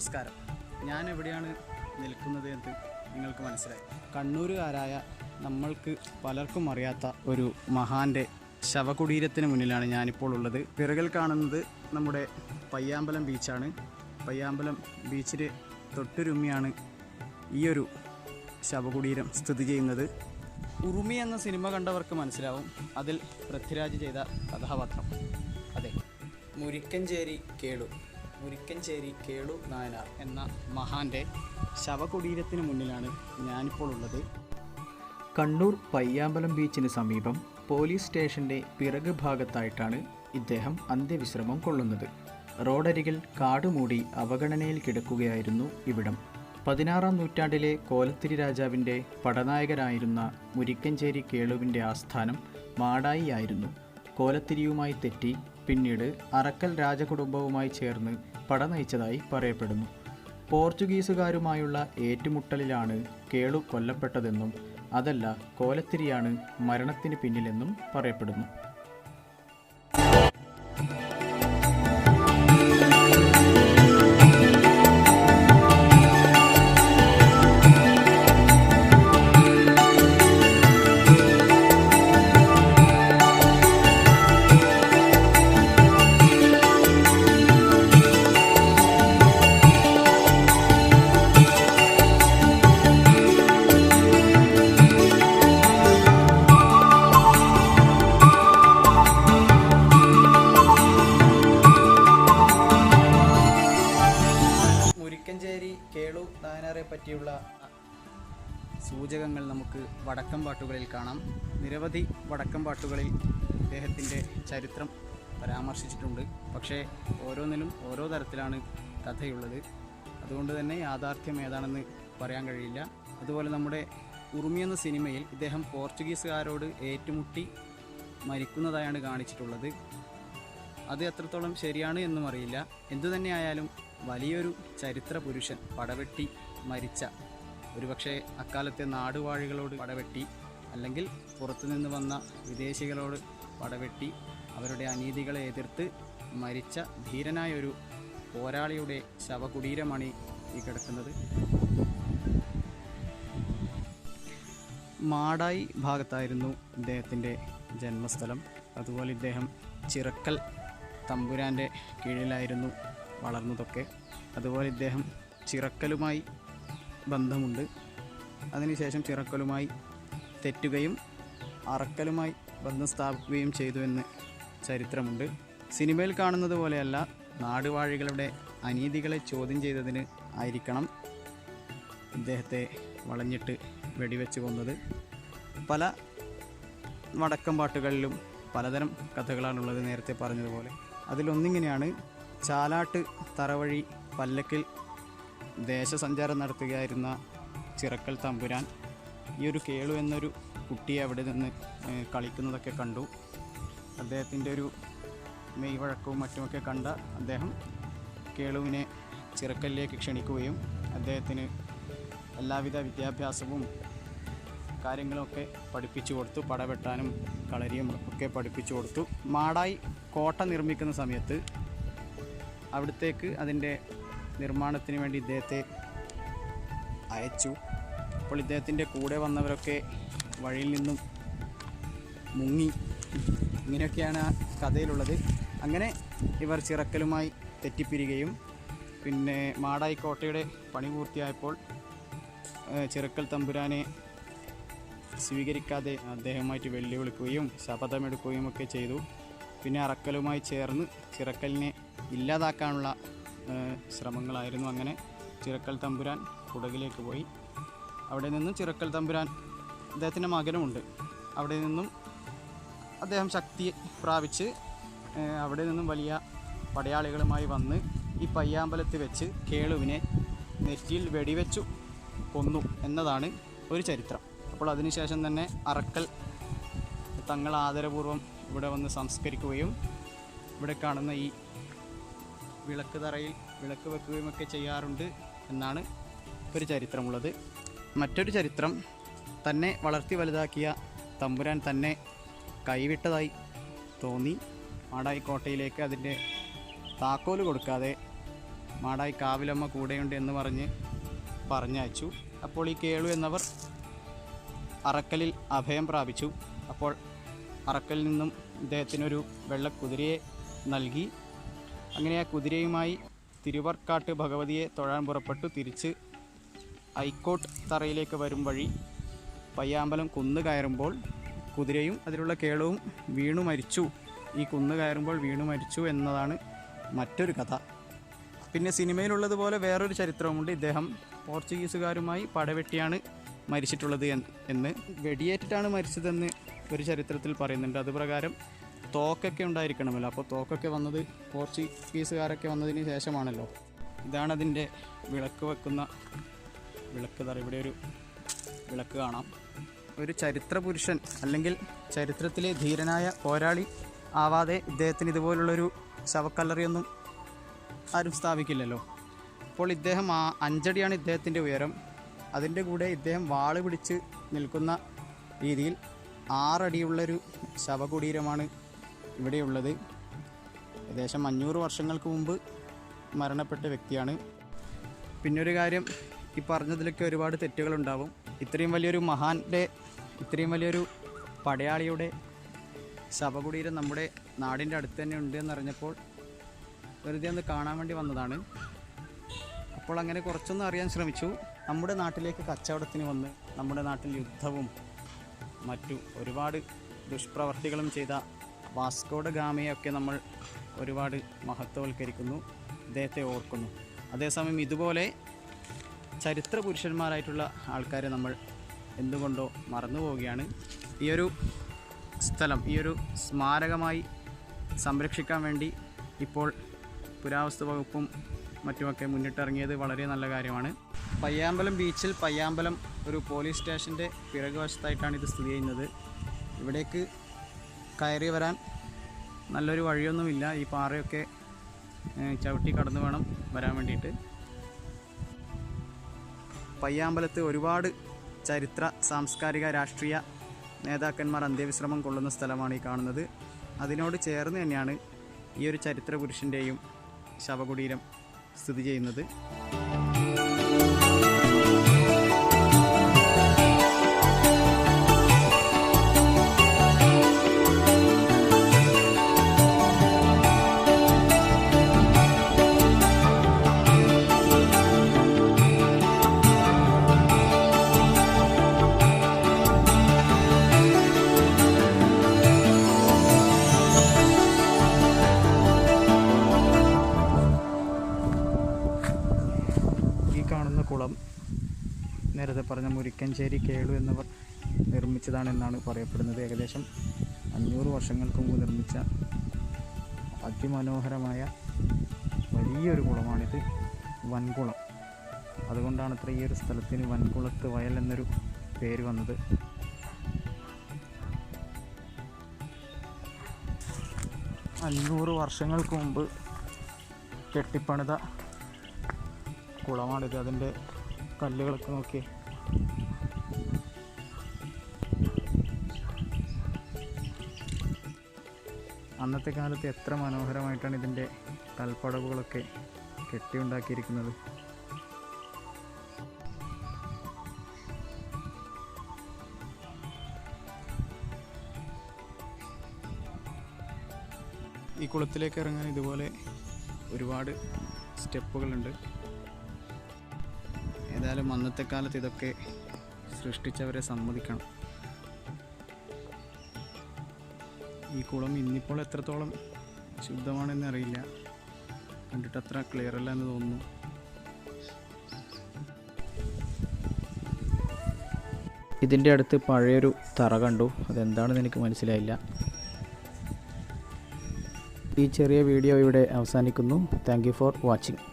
നമസ്കാരം. ഞാൻ എവിടെയാണ് നിൽക്കുന്നത് എന്ന് നിങ്ങൾക്ക് മനസ്സിലായി. കണ്ണൂരുകാരായ നമ്മൾക്ക് പലർക്കും അറിയാത്ത ഒരു മഹാന്റെ ശവകുടീരത്തിന് മുന്നിലാണ് ഞാനിപ്പോൾ ഉള്ളത്. പിറകിൽ കാണുന്നത് നമ്മുടെ പയ്യാമ്പലം ബീച്ചാണ്. പയ്യാമ്പലം ബീച്ചിന് തൊട്ടുരുമ്മിയാണ് ഈ ഒരു ശവകുടീരം സ്ഥിതി ചെയ്യുന്നത്. ഉറുമി എന്ന സിനിമ കണ്ടവർക്ക് മനസ്സിലാവും അതിൽ പൃഥ്വിരാജ് ചെയ്ത കഥാപാത്രം. അതെ മുരിക്കഞ്ചേരി കേളു. മുരിക്കഞ്ചേരി കേളു നായനാർ എന്ന മഹാന്റെ ശവകുടീരത്തിന് മുന്നിലാണ് ഞാനിപ്പോൾ ഉള്ളത് കണ്ണൂർ പയ്യാമ്പലം ബീച്ചിന് സമീപം പോലീസ് സ്റ്റേഷന്റെ പിറക് ഭാഗത്തായിട്ടാണ് ഇദ്ദേഹം അന്ത്യവിശ്രമം കൊള്ളുന്നത്. റോഡരികിൽ കാടുമൂടി അവഗണനയിൽ കിടക്കുകയായിരുന്നു ഇവിടം. പതിനാറാം നൂറ്റാണ്ടിലെ കോലത്തിരി രാജാവിന്റെ പടനായകരായിരുന്ന മുരിക്കഞ്ചേരി കേളുവിന്റെ ആസ്ഥാനം മാടായി ആയിരുന്നു കോലത്തിരിയുമായി തെറ്റി പിന്നീട് അറക്കൽ രാജകുടുംബവുമായി ചേർന്ന് പട നയിച്ചതായി പറയപ്പെടുന്നു. പോർച്ചുഗീസുകാരുമായുള്ള ഏറ്റുമുട്ടലിലാണ് കേളു കൊല്ലപ്പെട്ടതെന്നും അതല്ല കോലത്തിരിയാണ് മരണത്തിന് പിന്നിലെന്നും പറയപ്പെടുന്നു. കേളു നായനാറെ പറ്റിയുള്ള സൂചകങ്ങൾ നമുക്ക് വടക്കം പാട്ടുകളിൽ കാണാം. നിരവധി വടക്കം പാട്ടുകളിൽ ഇദ്ദേഹത്തിന്റെ ചരിത്രം പരാമർശിച്ചിട്ടുണ്ട്. പക്ഷേ ഓരോന്നിലും ഓരോ തരത്തിലാണ് കഥയുള്ളത്. അതുകൊണ്ട് തന്നെ യാഥാർത്ഥ്യം ഏതാണെന്ന് പറയാൻ കഴിയില്ല. അതുപോലെ നമ്മുടെ ഉറുമി എന്ന സിനിമയിൽ ഇദ്ദേഹം പോർച്ചുഗീസുകാരോട് ഏറ്റുമുട്ടി മരിക്കുന്നതായാണ് കാണിച്ചിട്ടുള്ളത്. അത് എത്രത്തോളം ശരിയാണ് എന്നും അറിയില്ല. എന്തു തന്നെയായാലും വലിയൊരു ചരിത്ര പുരുഷൻ പടവെട്ടി മരിച്ച. ഒരുപക്ഷെ അക്കാലത്തെ നാടുവാഴികളോട് പടവെട്ടി അല്ലെങ്കിൽ പുറത്തുനിന്ന് വന്ന വിദേശികളോട് പടവെട്ടി അവരുടെ അനീതികളെ എതിർത്ത് മരിച്ച ധീരനായ ഒരു പോരാളിയുടെ ശവകുടീരമാണ് ഈ കിടക്കുന്നത്. മാടായി ഭാഗത്തായിരുന്നു ഇദ്ദേഹത്തിന്റെ ജന്മസ്ഥലം. അതുപോലെ ഇദ്ദേഹം ചിറക്കൽ തമ്പുരാന്റെ കീഴിലായിരുന്നു വളർന്നതൊക്കെ. അതുപോലെ ഇദ്ദേഹം ചിറക്കലുമായി ബന്ധമുണ്ട്. അതിനുശേഷം ചിറക്കലുമായി തെറ്റുകയും അറക്കലുമായി ബന്ധം സ്ഥാപിക്കുകയും ചെയ്തു എന്ന് ചരിത്രമുണ്ട്. സിനിമയിൽ കാണുന്നത് പോലെയല്ല നാടുവാഴികളുടെ അനീതികളെ ചോദ്യം ചെയ്തതിന് ആയിരിക്കണം ഇദ്ദേഹത്തെ വളഞ്ഞിട്ട് വെടിവെച്ച് കൊന്നത്. പല വടക്കം പാട്ടുകളിലും പലതരം കഥകളാണുള്ളത് നേരത്തെ പറഞ്ഞതുപോലെ. അതിലൊന്നിങ്ങനെയാണ് ചാലാട്ട് തറവഴി പല്ലക്കിൽ ദേശസഞ്ചാരം നടത്തുകയായിരുന്ന ചിറക്കൽ തമ്പുരാൻ. ഈ ഒരു കേളു എന്നൊരു കുട്ടിയെ അവിടെ നിന്ന് കളിക്കുന്നതൊക്കെ കണ്ടു. അദ്ദേഹത്തിന്റെ ഒരു മെയ് വഴക്കവും മറ്റുമൊക്കെ കണ്ട അദ്ദേഹം കേളുവിനെ ചിറക്കലിലേക്ക് ക്ഷണിക്കുകയും അദ്ദേഹത്തിന് എല്ലാവിധ വിദ്യാഭ്യാസവും കാര്യങ്ങളൊക്കെ പഠിപ്പിച്ചു കൊടുത്തു. പടവെട്ടാനും കളരിയും ഒക്കെ പഠിപ്പിച്ചു കൊടുത്തു. മാടായി കോട്ട നിർമ്മിക്കുന്ന സമയത്ത് അവിടത്തേക്ക് അതിന്റെ നിർമ്മാണത്തിന് വേണ്ടി ഇദ്ദേഹത്തെ അയച്ചു. അപ്പോൾ ഇദ്ദേഹത്തിന്റെ കൂടെ വന്നവരൊക്കെ വഴിയിൽ നിന്നും മുങ്ങി. ഇങ്ങനെയൊക്കെയാണ് ആ കഥയിലുള്ളത്. അങ്ങനെ ഇവർ ചിറക്കലുമായി തെറ്റിപ്പിരികയും പിന്നെ മാടായി കോട്ടയുടെ പണി പൂർത്തിയായപ്പോൾ ചിറക്കൽ തമ്പുരാനെ സ്വീകരിക്കാതെ അദ്ദേഹമായിട്ട് വെല്ലുവിളിക്കുകയും ശപഥമെടുക്കുകയും ഒക്കെ ചെയ്തു. പിന്നെ അറക്കലുമായി ചേർന്ന് ചിറക്കലിനെ ഇല്ലാതാക്കാനുള്ള ശ്രമങ്ങളായിരുന്നു അങ്ങനെ ചിറക്കൽ തമ്പുരാൻ കുടകിലേക്ക് പോയി. അവിടെ നിന്നും ചിറക്കൽ തമ്പുരാൻ അദ്ദേഹത്തിന്റെ മകനുമുണ്ട്. അവിടെ നിന്നും അദ്ദേഹം ശക്തി പ്രാപിച്ച് അവിടെ നിന്നും വലിയ പടയാളികളുമായി വന്ന് ഈ പയ്യാമ്പലത്ത് വെച്ച് കേളുവിനെ നെറ്റിയിൽ വെടിവെച്ചു കൊന്നു എന്നതാണ് ഒരു ചരിത്രം. അപ്പോൾ അതിനുശേഷം തന്നെ അറക്കൽ തങ്ങൾ ആദരപൂർവം ഇവിടെ വന്ന് സംസ്കരിക്കുകയും ഇവിടെ കാണുന്ന ഈ വിളക്ക് തറയിൽ വിളക്ക് വെക്കുകയും ഒക്കെ ചെയ്യാറുണ്ട് എന്നാണ് ഒരു ചരിത്രമുള്ളത്. മറ്റൊരു ചരിത്രം തന്നെ വളർത്തി വലുതാക്കിയ തമ്പുരാൻ തന്നെ കൈവിട്ടതായി തോന്നി. മാടായി കോട്ടയിലേക്ക് അതിന്റെ താക്കോൽ കൊടുക്കാതെ മാടായി കാവിലമ്മ കൂടെയുണ്ട് എന്ന് പറഞ്ഞ് പറഞ്ഞയച്ചു. അപ്പോൾ ഈ കേളു എന്നവർ അറക്കലിൽ അഭയം പ്രാപിച്ചു. അപ്പോൾ അറക്കലിൽ നിന്നും ഇദ്ദേഹത്തിനൊരു വെള്ളക്കുതിരയെ നൽകി. അങ്ങനെ ആ കുതിരയുമായി തിരുവർക്കാട്ട് ഭഗവതിയെ തൊഴാൻ പുറപ്പെട്ടു. തിരിച്ച് ഐക്കോട്ട് തറയിലേക്ക് വരും വഴി പയ്യാമ്പലം കുന്ന് കയറുമ്പോൾ കുതിരയും അതിലുള്ള കേളവും വീണു മരിച്ചു. ഈ കുന്ന് കയറുമ്പോൾ വീണു മരിച്ചു എന്നതാണ് മറ്റൊരു കഥ. പിന്നെ സിനിമയിലുള്ളതുപോലെ വേറൊരു ചരിത്രമുണ്ട് ഇദ്ദേഹം പോർച്ചുഗീസുകാരുമായി പടവെട്ടിയാണ് മരിച്ചിട്ടുള്ളത് എന്ന് വെടിയേറ്റിട്ടാണ് മരിച്ചതെന്ന് ഒരു ചരിത്രത്തിൽ പറയുന്നുണ്ട്. അതുപ്രകാരം തോക്കൊക്കെ ഉണ്ടായിരിക്കണമല്ലോ. അപ്പോൾ തോക്കൊക്കെ വന്നത് പോർച്ചുഗീസുകാരൊക്കെ വന്നതിന് ശേഷമാണല്ലോ. ഇതാണതിന്റെ വിളക്ക് വെക്കുന്ന വിളക്ക്. തറ ഇവിടെ ഒരു വിളക്ക് കാണാം. ഒരു ചരിത്ര പുരുഷൻ അല്ലെങ്കിൽ ചരിത്രത്തിലെ ധീരനായ പോരാളി ആവാതെ ഇദ്ദേഹത്തിന് ഇതുപോലുള്ളൊരു ശവക്കല്ലറിയൊന്നും ആരും സ്ഥാപിക്കില്ലല്ലോ. അപ്പോൾ ഇദ്ദേഹം ആ അഞ്ചടിയാണ് ഇദ്ദേഹത്തിന്റെ ഉയരം. അതിന്റെ കൂടെ ഇദ്ദേഹം വാൾ പിടിച്ച് നിൽക്കുന്ന രീതിയിൽ ആറടിയുള്ളൊരു ശവകുടീരമാണ് ഇവിടെയുള്ളത്. ഏകദേശം അഞ്ഞൂറ് വർഷങ്ങൾക്ക് മുമ്പ് മരണപ്പെട്ട വ്യക്തിയാണ്. പിന്നൊരു കാര്യം ഈ പറഞ്ഞതിലൊക്കെ ഒരുപാട് തെറ്റുകളുണ്ടാവും. ഇത്രയും വലിയൊരു മഹാന്റെ ഇത്രയും വലിയൊരു പടയാളിയുടെ ശവകുടീരം നമ്മുടെ നാടിന്റെ അടുത്ത് തന്നെ ഉണ്ട് എന്നറിഞ്ഞപ്പോൾ വെറുതെ ഒന്ന് കാണാൻ വേണ്ടി വന്നതാണ്. അപ്പോൾ അങ്ങനെ കുറച്ചൊന്നും അറിയാൻ ശ്രമിച്ചു. നമ്മുടെ നാട്ടിലേക്ക് കച്ചവടത്തിന് വന്ന് നമ്മുടെ നാട്ടിൽ യുദ്ധവും മറ്റു ഒരുപാട് ദുഷ്പ്രവർത്തികളും ചെയ്ത വാസ്കോഡ ഗാമയൊക്കെ നമ്മൾ ഒരുപാട് മഹത്വവൽക്കരിക്കുന്നു അദ്ദേഹത്തെ ഓർക്കുന്നു. അതേസമയം ഇതുപോലെ ചരിത്ര പുരുഷന്മാരായിട്ടുള്ള ആൾക്കാരെ നമ്മൾ എന്തുകൊണ്ടോ മറന്നു പോവുകയാണ്. ഈയൊരു സ്ഥലം ഈയൊരു സ്മാരകമായി സംരക്ഷിക്കാൻ വേണ്ടി ഇപ്പോൾ പുരാവസ്തു വകുപ്പും മറ്റുമൊക്കെ മുന്നിട്ടിറങ്ങിയത് വളരെ നല്ല കാര്യമാണ്. പയ്യാമ്പലം ബീച്ചിൽ പയ്യാമ്പലം ഒരു പോലീസ് സ്റ്റേഷന്റെ പിറകുവശത്തായിട്ടാണ് ഇത് സ്ഥിതി ചെയ്യുന്നത്. ഇവിടേക്ക് കയറി വരാൻ നല്ലൊരു വഴിയൊന്നുമില്ല. ഈ പാറയൊക്കെ ചവിട്ടി കടന്നു വേണം വരാൻ വേണ്ടിയിട്ട്. പയ്യാമ്പലത്ത് ഒരുപാട് ചരിത്ര സാംസ്കാരിക രാഷ്ട്രീയ നേതാക്കന്മാർ അന്ത്യവിശ്രമം കൊള്ളുന്ന സ്ഥലമാണ് ഈ കാണുന്നത്. അതിനോട് ചേർന്ന് തന്നെയാണ് ഈ ഒരു ചരിത്ര പുരുഷന്റെയും ശവകുടീരം സ്ഥിതി ചെയ്യുന്നത്. ഈ കാണുന്ന കുളം. നേരത്തെ പറഞ്ഞ മുരിക്കഞ്ചേരി കേളു എന്നിവർ നിർമ്മിച്ചതാണെന്നാണ് പറയപ്പെടുന്നത്. ഏകദേശം അഞ്ഞൂറ് വർഷങ്ങൾക്ക് മുമ്പ് നിർമ്മിച്ച അതിമനോഹരമായ വലിയൊരു കുളമാണിത് വൻകുളം. അതുകൊണ്ടാണ് അത്ര ഈ ഒരു സ്ഥലത്തിന് വൻകുളത്ത് വയൽ എന്നൊരു പേര് വന്നത്. അഞ്ഞൂറ് വർഷങ്ങൾക്ക് മുമ്പ് കെട്ടിപ്പണിത കുളമാണിത്. അതിന്റെ കല്ലുകളൊക്കെ നോക്കി. അന്നത്തെ കാലത്ത് എത്ര മനോഹരമായിട്ടാണ് ഇതിന്റെ കൽപ്പടവുകളൊക്കെ കെട്ടിയുണ്ടാക്കിയിരിക്കുന്നത്. ഈ കുളത്തിലേക്ക് ഇറങ്ങാൻ ഇതുപോലെ ഒരുപാട് സ്റ്റെപ്പുകളുണ്ട്. ഏതായാലും അന്നത്തെ കാലത്ത് ഇതൊക്കെ സൃഷ്ടിച്ചവരെ സമ്മതിക്കണം. ഈ കുളം ഇന്നിപ്പോൾ എത്രത്തോളം ശുദ്ധമാണെന്ന് അറിയില്ല. കണ്ടിട്ട് അത്ര ക്ലിയർ അല്ല എന്ന് തോന്നുന്നു. ഇതിന്റെ അടുത്ത് പഴയൊരു തറ കണ്ടു. അതെന്താണെന്ന് എനിക്ക് മനസ്സിലായില്ല. ഈ ചെറിയ വീഡിയോ ഇവിടെ അവസാനിക്കുന്നു. Thank for watching